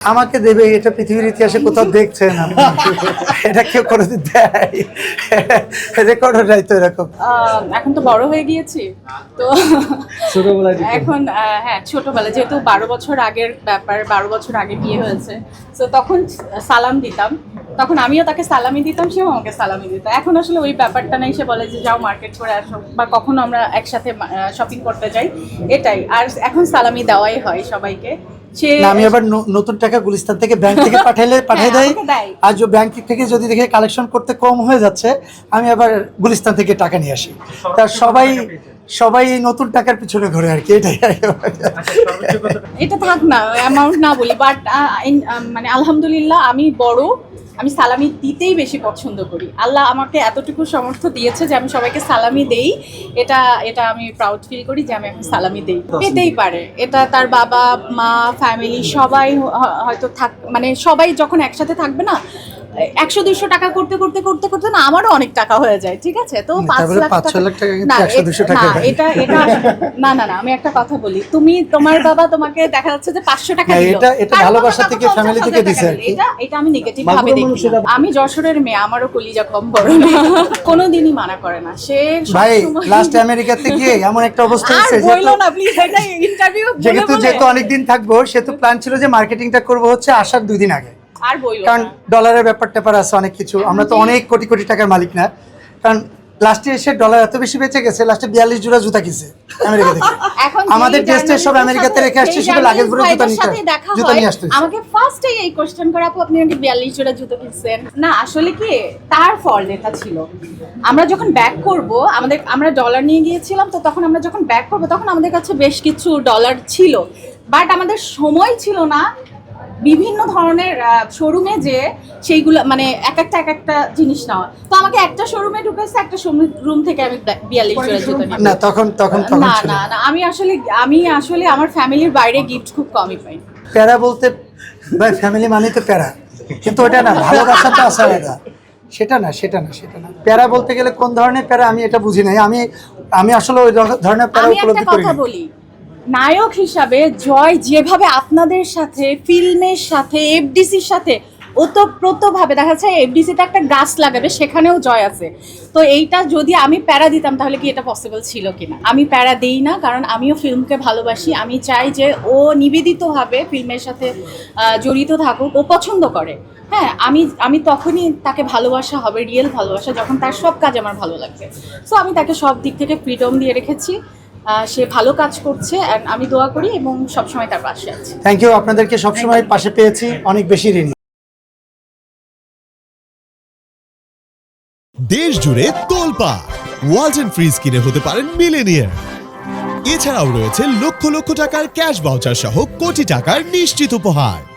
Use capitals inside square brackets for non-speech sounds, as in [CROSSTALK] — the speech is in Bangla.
আমাকে দেবে এটা পৃথিবীর ইতিহাসে কোথাও দেখছেন আপনি? এটা কেউ কোনোদিন দেয়। রেকর্ড নাই তো এরকম। আহ, এখন তো বড় হয়ে গিয়েছি। তো ছোটবেলায় এখন হ্যাঁ ছোটবেলা যেহেতু বারো বছর আগের ব্যাপার বারো বছর আগে বিয়ে হয়েছে। তো তখন সালাম দিতাম। তখন আমিও তাকে সালামি দিতাম সেও আমাকে সালামি দিত। এখন আসলে ওই ব্যাপারটা নেই সে বলে যে যাও মার্কেট করে আসো। বা কখনো আমরা একসাথে শপিং করতে যাই। এটাই। আর এখন সালামি দেওয়াই হয় সবাইকে। আমি আবার নতুন টাকা গুলিস্তান থেকে ব্যাংক থেকে [LAUGHS] পাঠাইলে পাঠিয়ে দেয়। হ্যাঁ, আর ব্যাংক থেকে যদি দেখে কালেকশন করতে কম হয়ে যাচ্ছে আমি আবার গুলিস্তান থেকে টাকা নিয়ে আসি। তা সবাই সবাই এই নতুন টাকার পিছনে ঘুরে আর কি এটাই এটা থাক না অ্যামাউন্ট না বলি বাট মানে আলহামদুলিল্লাহ আমি বড় আমি সালামি দিতেই বেশি পছন্দ করি। আল্লাহ আমাকে এতটুকু সমর্থ দিয়েছে যে আমি সবাইকে সালামি দেই। এটা এটা আমি প্রাউড ফিল করি যে আমি এখন সালামি দেই। পেতেই পারে। এটা তার বাবা মা ফ্যামিলি সবাই হয়তো থাক মানে সবাই যখন একসাথে থাকবে না একশো দুইশো টাকা করতে করতে করতে করতে না আমারও অনেক টাকা হয়ে যায় ঠিক আছে? তো পাঁচ লাখ টাকা না, 100 200 এ- টাকা না, এটা এটা না না না আমি একটা কথা বলি। তুমি তোমার বাবা তোমাকে দেখা যাচ্ছে যে পাঁচশো টাকা হ্যাঁ, এটা- এটা ভালোবাসা থেকে, হাজার থেকে দিছে। এটা এটা আমি নেগেটিভ ভাবে দেখি আমি যশোরের মেয়ে আমারও কলিজা কম বড়। না কোনোদিনই মানা করে না। সে ভাই লাস্ট আমেরিকাতে গিয়ে এমন একটা অবস্থা হয়েছে বইলো যেহেতু- না প্লিজ এটা ইন্টারভিউ যেহেতু যেহেতু অনেকদিন থাকব সেহেতু প্ল্যান ছিল যে মার্কেটিংটা করব হচ্ছে আসার দুই দিন আগে। আর কারণ ডলারের ব্যাপার ট্যাপার আছে অনেক কিছু। আমরা তো অনেক কোটি কোটি টাকার মালিক না। কারণ লাস্টে এসে ডলার এত বেশি বেঁচে গেছে লাস্টে বিয়াল্লিশ জোড়া জুতা কিছে আমেরিকা থেকে। [LAUGHS] আমাদের ড্রেসটা সব আমেরিকাতে রেখে আসছে শুধু লাগেজ ভরে জুতা নিতে। জুতা নিয়ে আসতে আমাকে ফার্স্টেই এই কোশ্চেন করে আপু আপনি আমাকে বিয়াল্লিশ জোড়া জুতো কিনছেন? না আসলে কি তার ফল্ট এটা ছিল। আমরা যখন ব্যাক করব আমাদের আমরা ডলার নিয়ে গিয়েছিলাম তো তখন আমরা যখন ব্যাক করব তখন আমাদের কাছে বেশ কিছু ডলার ছিল। বাট আমাদের সময় ছিল না বিভিন্ন ধরনের শোরুমে যে সেইগুলো মানে এক একটা এক একটা জিনিস নেওয়া। তো আমাকে একটা শোরুমে ঢুকেছে একটা রুম থেকে আমি বিয়াল্লিশ জোড়া জুতো না তখন তখন না না না। আমি আসলে আমি আসলে আমার ফ্যামিলির বাইরে গিফট খুব কমই পাই। প্যারা বলতে ভাই ফ্যামিলি মানে তো প্যারা। কিন্তু ওটা না ভালোবাসা তো আসা আলাদা। সেটা না সেটা না সেটা না। প্যারা বলতে গেলে কোন ধরনের প্যারা আমি এটা বুঝি নাই। আমি আমি আসলে ওই ধরনের প্যারা আমি একটা উপলব্ধি করি কথা বলি। নায়ক হিসাবে জয় যেভাবে আপনাদের সাথে, ফিল্মের সাথে এফডিসির সাথে ওতপ্রোতভাবে, দেখা যাচ্ছে এফডিসিতে একটা গাছ লাগাবে, সেখানেও জয় আছে। তো এইটা যদি আমি প্যারা দিতাম, তাহলে কি এটা পসিবল ছিল কিনা? আমি প্যারা দেই না, কারণ আমিও ফিল্মকে ভালোবাসি। আমি চাই যে ও নিবেদিতভাবে ফিল্মের সাথে জড়িত থাকুক, ও পছন্দ করে। হ্যাঁ আমি আমি তখনই তাকে ভালোবাসা হবে, রিয়েল ভালোবাসা, যখন তার সব কাজ আমার ভালো লাগবে। সো আমি তাকে সব দিক থেকে ফ্রিডম দিয়ে রেখেছি। সে ভালো কাজ করছে আমি দোয়া করি এবং সবসময় তার পাশে আছি। থ্যাংক ইউ আপনাদেরকে সবসময় পাশে পেয়েছি। অনেক বেশি ঋণী। দেশ জুড়ে তোলপা ওয়ালটন ফ্রিজ কিনে হতে পারেন মিলেনিয়ার এছাড়াও রয়েছে লক্ষ লক্ষ টাকার ক্যাশ ভাউচার সহ কোটি টাকার নিশ্চিত উপহার।